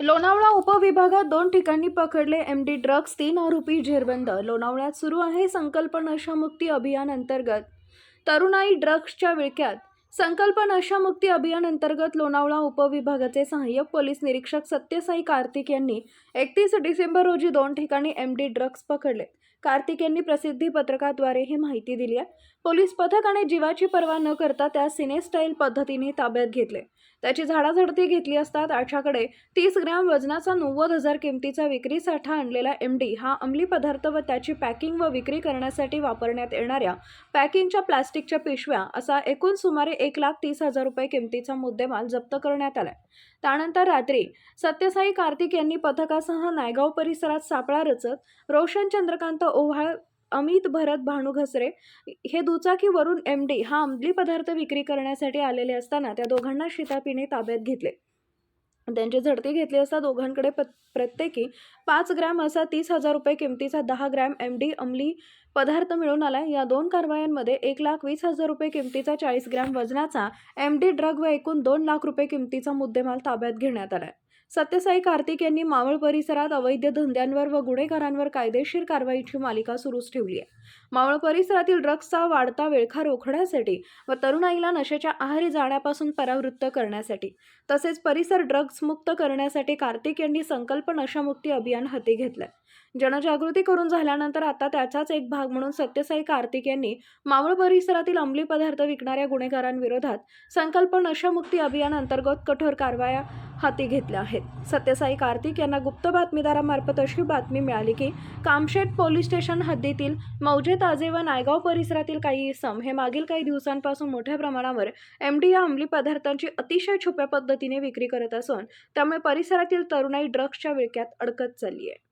लोणावळा उपविभागात दोन ठिकाणी पकडले एम डी ड्रग्ज तीन आरोपी जेरबंद. लोणावळ्यात सुरू आहे संकल्प नशामुक्ती अभियान अंतर्गत. तरुणाई ड्रग्जच्या विळक्यात संकल्प नशामुक्ती अभियान अंतर्गत लोणावळा उपविभागाचे सहाय्यक पोलीस निरीक्षक सत्यसाई कार्तिक यांनी एकतीस डिसेंबर रोजी दोन ठिकाणी एम डी ड्रग्ज पकडले. कार्तिक यांनी प्रसिद्धी पत्रकाद्वारे ही माहिती दिली आहे. पोलीस पथकाने जीवाची पर्वा न करता त्या सिने स्टाईल पद्धतीने ताब्यात घेतले. त्याची झाडाझडती घेतली असता त्याच्याकडे तीस ग्रॅम वजनाचा नव्वद हजार किमतीचा विक्री साठा आणलेला एम डी हा अंमली पदार्थ व त्याची पॅकिंग व विक्री करण्यासाठी वापरण्यात येणाऱ्या पॅकिंगच्या प्लास्टिकच्या पिशव्या असा एकूण सुमारे एक लाख तीस हजार रुपये किमतीचा मुद्देमाल जप्त करण्यात आलाय. त्यानंतर रात्री सत्यसाई कार्तिक यांनी पथकासह नायगाव परिसरात सापळा रचत रोशन चंद्रकांत ओव्हाळ अमित भरत भानू घसरे हे दुचाकीवरून एम डी हा अंमली पदार्थ विक्री करण्यासाठी आलेले असताना त्या दोघांना शितापीने ताब्यात घेतले. त्यांचे झडती घेतली असता दोघांकडे प प्रत्येकी पाच ग्रॅम असा तीस हजार रुपये किमतीचा दहा ग्रॅम एम डी अंमली पदार्थ मिळून आला या दोन कारवायांमध्ये एक लाख वीस हजार रुपये किमतीचा चाळीस ग्रॅम वजनाचा एम डी ड्रग व एकूण दोन लाख रुपये किमतीचा मुद्देमाल ताब्यात घेण्यात आला सत्यसाई कार्तिक यांनी मावळ परिसरात अवैध धंद्यांवर व गुन्हेगारांवर कायदेशीर कारवाईची मालिका सुरूच ठेवली आहे. मावळ परिसरातील ड्रग्सचा वाढता विळखा रोखण्यासाठी व तरुणाईला नशेच्या आहारी जाण्यापासून परावृत्त करण्यासाठी तसेच परिसर ड्रग्ज मुक्त करण्यासाठी कार्तिक यांनी संकल्प नशामुक्ती अभियान हाती घेतलंय. जनजागृती करून झाल्यानंतर आता त्याचाच एक भाग म्हणून सत्यसाई कार्तिक यांनी मावळ परिसरातील अंमली पदार्थ विकणाऱ्या गुन्हेगारांविरोधात संकल्प नशामुक्ती अभियान अंतर्गत कठोर कारवाया हाती घेतल्या आहेत. सत्यसाई कार्तिक यांना गुप्त बातमीदारामार्फत अशी बातमी मिळाली की कामशेत पोलीस स्टेशन हद्दीतील मौजे ताजे व नायगाव परिसरातील काही इसम हे मागील काही दिवसांपासून मोठ्या प्रमाणावर एम डी या अंमली पदार्थांची अतिशय छुप्या पद्धतीने विक्री करत असून त्यामुळे परिसरातील तरुणाई ड्रग्सच्या विळक्यात अडकत चालली आहे.